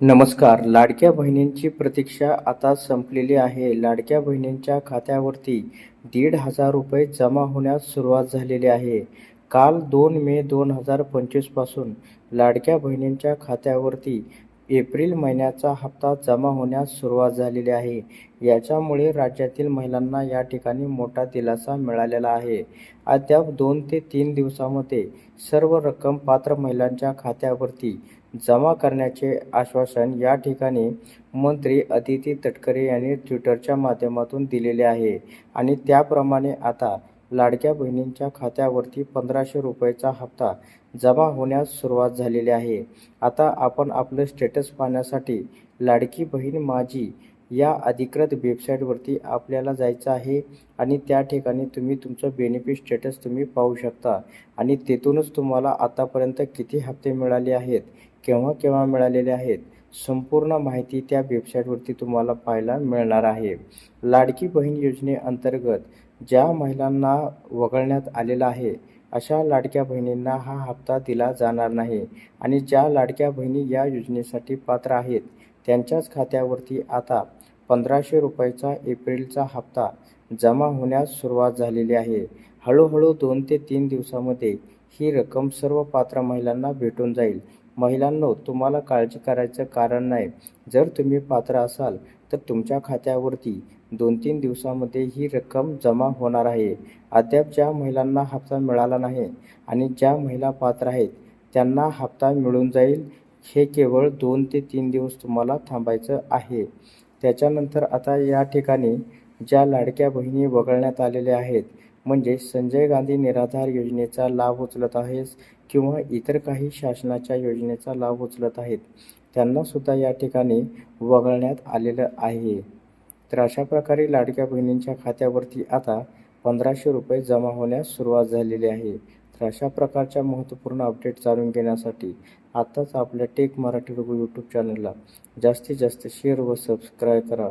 नमस्कार. लाडक्या बहिणींची प्रतीक्षा आता संपलेली आहे. लाडक्या बहिणींच्या खात्यावरती दीड हजार रुपये जमा होण्यास सुरुवात झालेली आहे. काल दोन मे दोन हजार पंचवीसपासून लाडक्या बहिणींच्या खात्यावरती एप्रिल महिन्याचा हप्ता जमा होण्यास सुरुवात झालेली आहे. याच्यामुळे राज्यातील महिलांना या ठिकाणी मोठा दिलासा मिळालेला आहे. अद्याप दोन ते तीन दिवसामध्ये सर्व रक्कम पात्र महिलांच्या खात्यावरती जमा करण्याचे आश्वासन या ठिकाणी मंत्री अदिती तटकरे यांनी ट्विटरच्या माध्यमातून दिलेले आहे. आणि त्याप्रमाणे आता लाडक्या बहिणींच्या खात्यावरती पंधराशे रुपयाचा हप्ता जमा होण्यास सुरुवात झालेली आहे. आता आपण आपलं स्टेटस पाहण्यासाठी लाडकी बहीण माझी या अधिकृत वेबसाईटवरती आपल्याला जायचं आहे आणि त्या ठिकाणी तुम्ही तुमचं बेनिफिट स्टेटस तुम्ही पाहू शकता आणि तिथूनच तुम्हाला आतापर्यंत किती हप्ते मिळाले आहेत केव्हा केव्हा मिळालेले आहेत संपूर्ण माहिती त्या वेबसाईटवरती तुम्हाला पाहायला मिळणार आहे. लाडकी बहीण योजनेअंतर्गत ज्या महिलांना वगळण्यात आलेला आहे अशा लाडक्या बहिणींना हा हप्ता दिला जाणार नाही आणि ज्या लाडक्या बहिणी या योजनेसाठी पात्र आहेत त्यांच्याच खात्यावरती आता पंधराशे रुपयाचा एप्रिलचा हप्ता जमा होण्यास सुरुवात झालेली आहे. हळूहळू दोन ते तीन दिवसामध्ये ही रक्कम सर्व पात्र महिलांना भेटून जाईल. महिलांनो तुम्हाला काळजी करायचं कारण नाही. जर तुम्ही पात्र असाल तर तुमच्या खात्यावरती दोन तीन दिवसामध्ये ही रक्कम जमा होणार आहे. अद्याप ज्या महिलांना हप्ता मिळाला नाही आणि ज्या महिला पात्र आहेत त्यांना हप्ता मिळून जाईल. हे केवळ दोन ते तीन दिवस तुम्हाला थांबायचं आहे. त्याच्यानंतर आता या ठिकाणी ज्या लाडक्या बहिणी वगळण्यात आलेल्या आहेत म्हणजे संजय गांधी निराधार योजनेचा लाभ उचलत आहेस किंवा इतर काही शासनाच्या योजनेचा लाभ उचलत आहेत त्यांनासुद्धा या ठिकाणी वगळण्यात आलेलं आहे. तर अशा प्रकारे लाडक्या बहिणींच्या खात्यावरती आता पंधराशे रुपये जमा होण्यास सुरुवात झालेली आहे. तर अशा प्रकारच्या महत्त्वपूर्ण अपडेट जाणून घेण्यासाठी आत्ताच आपल्या टेक मराठी रघु यूट्यूब चॅनलला जास्तीत जास्त शेअर व सबस्क्राईब करा.